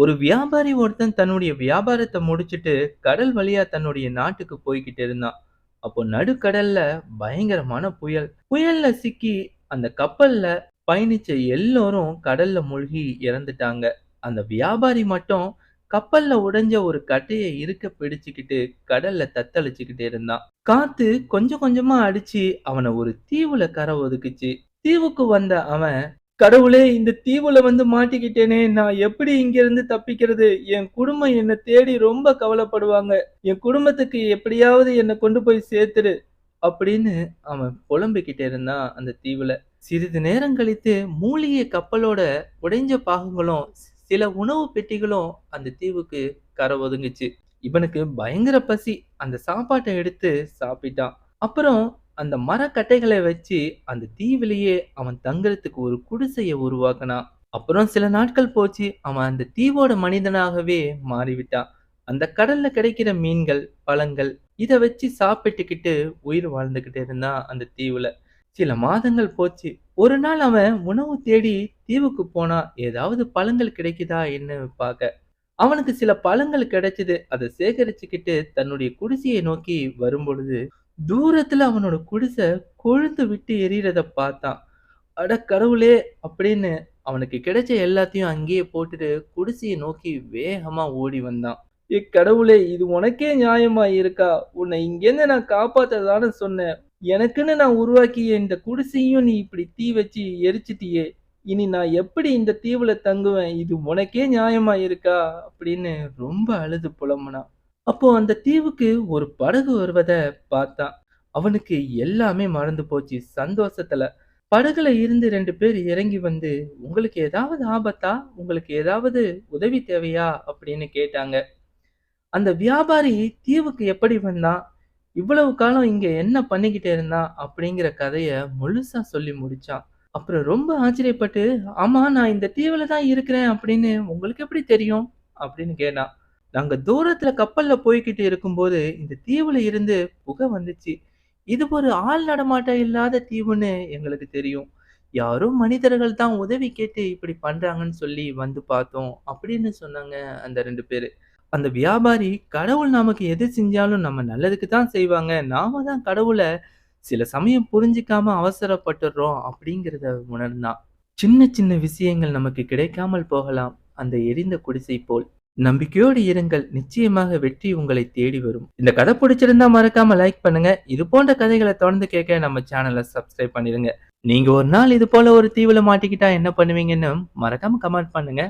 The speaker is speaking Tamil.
ஒரு வியாபாரி ஒருத்தன் தன்னுடைய வியாபாரத்தை முடிச்சுட்டு கடல் வழியா தன்னுடைய நாட்டுக்கு போய்கிட்டு இருந்தான். அப்போ நடுக்கடல்ல பயங்கரமான புயல். புயல்ல சிக்கி அந்த கப்பல்ல பயணிச்ச எல்லோரும் கடல்ல மூழ்கி இறந்துட்டாங்க. அந்த வியாபாரி மட்டும் கப்பல்ல உடைஞ்ச ஒரு கட்டையை இறுக்க பிடிச்சுக்கிட்டு கடல்ல தத்தளிச்சுக்கிட்டு இருந்தான். காத்து கொஞ்சம் கொஞ்சமா அடிச்சு அவனை ஒரு தீவுல கரை ஒதுக்குச்சு. தீவுக்கு வந்த அவன் கடவுளே இந்த தீவுல வந்து மாட்டிக்கிட்டேனே நான் எப்படி இங்கிருந்து தப்பிக்கிறது? என் குடும்பம் என்னை தேடி ரொம்ப கவலைப்படுவாங்க. என் குடும்பத்துக்கு எப்படியாவது என்னை கொண்டு போய் சேர்த்துடு அப்படின்னு அவன் புலம்பிக்கிட்டே இருந்தான் அந்த தீவுல. சிறிது நேரம் கழித்து மூழ்கிய கப்பலோட உடைஞ்ச பாகங்களும் சில உணவு பெட்டிகளும் அந்த தீவுக்கு கரை ஒதுங்குச்சு. இவனுக்கு பயங்கர பசி. அந்த சாப்பாட்டை எடுத்து சாப்பிட்டான். அப்புறம் அந்த மரக்கட்டைகளை வச்சு அந்த தீவிலேயே அவன் தங்குறதுக்கு ஒரு குடிசையை உருவாக்கினான். அப்புறம் சில நாட்கள் போச்சு அவன் அந்த தீவோட மனிதனாகவே மாறிவிட்டான். அந்த கடல்ல கிடைக்கிற மீன்கள் பழங்கள் இதை வச்சு சாப்பிட்டுக்கிட்டு உயிர் வாழ்ந்துக்கிட்டு இருந்தான் அந்த தீவுல. சில மாதங்கள் போச்சு. ஒரு நாள் அவன் உணவு தேடி தீவுக்கு போனா ஏதாவது பழங்கள் கிடைக்குதா என்ன பார்க்க. அவனுக்கு சில பழங்கள் கிடைச்சது. அதை சேகரிச்சுக்கிட்டு தன்னுடைய குடிசையை நோக்கி வரும் பொழுது தூரத்துல அவனோட குடிசை கொழுந்து விட்டு எரியறத பார்த்தான். அட கடவுளே! அப்படின்னு அவனுக்கு கிடைச்ச எல்லாத்தையும் அங்கேயே போட்டுட்டு குடிசையை நோக்கி வேகமா ஓடி வந்தான். ஏ கடவுளே இது உனக்கே நியாயமா இருக்கா? உன்னை இங்கேருந்து நான் காப்பாத்ததான்னு சொன்னேன். எனக்குன்னு நான் உருவாக்கிய இந்த குடிசையும் நீ இப்படி தீ வச்சு எரிச்சிட்டியே. இனி நான் எப்படி இந்த தீவுல தங்குவேன்? இது உனக்கே நியாயமா இருக்கா? அப்படின்னு ரொம்ப அழுது புலம்புனான். அப்போ அந்த தீவுக்கு ஒரு படகு வருவதை பார்த்தான் அவனுக்கு எல்லாமே மறந்து போச்சு சந்தோஷத்துல. படகுல இருந்து ரெண்டு பேர் இறங்கி வந்து உங்களுக்கு ஏதாவது ஆபத்தா? உங்களுக்கு ஏதாவது உதவி தேவையா? அப்படின்னு கேட்டாங்க. அந்த வியாபாரி தீவுக்கு எப்படி வந்தான் இவ்வளவு காலம் இங்க என்ன பண்ணிக்கிட்டே இருந்தான் அப்படிங்கிற கதைய முழுசா சொல்லி முடிச்சான். அப்புறம் ரொம்ப ஆச்சரியப்பட்டு ஆமா நான் இந்த தீவுல தான் இருக்கிறேன் அப்படின்னு உங்களுக்கு எப்படி தெரியும்? அப்படின்னு கேட்டான். நாங்க தூரத்துல கப்பல்ல போய்கிட்டு இருக்கும்போது இந்த தீவுல இருந்து புகை வந்துச்சு. இது ஒரு ஆள் நடமாட்டம் இல்லாத தீவுன்னு எங்களுக்கு தெரியும். யாரோ மனிதர்கள் தான் உதவி கேட்டு இப்படி பண்றாங்கன்னு சொல்லி வந்து பார்த்தோம் அப்படின்னு சொன்னாங்க அந்த ரெண்டு பேரு. அந்த வியாபாரி கடவுள் நமக்கு எது செஞ்சாலும் நம்ம நல்லதுக்கு தான் செய்வாங்க. நாம தான் கடவுளை சில சமயம் புரிஞ்சிக்காம அவசரப்பட்டுடுறோம் அப்படிங்கிறத உணர்ந்தான். சின்ன சின்ன விஷயங்கள் நமக்கு கிடைக்காமல் போகலாம். அந்த எரிந்த குடிசை போல். நம்பிக்கையோடு இருங்கள். நிச்சயமாக வெற்றி உங்களை தேடி வரும். இந்த கதை பிடிச்சிருந்தா மறக்காம லைக் பண்ணுங்க. இது போன்ற கதைகளை தொடர்ந்து கேட்க நம்ம சேனலை சப்ஸ்கிரைப் பண்ணிடுங்க நீங்க ஒரு நாள் இது போல ஒரு தீவுல மாட்டிக்கிட்டா என்ன பண்ணுவீங்கன்னு மறக்காம கமெண்ட் பண்ணுங்க.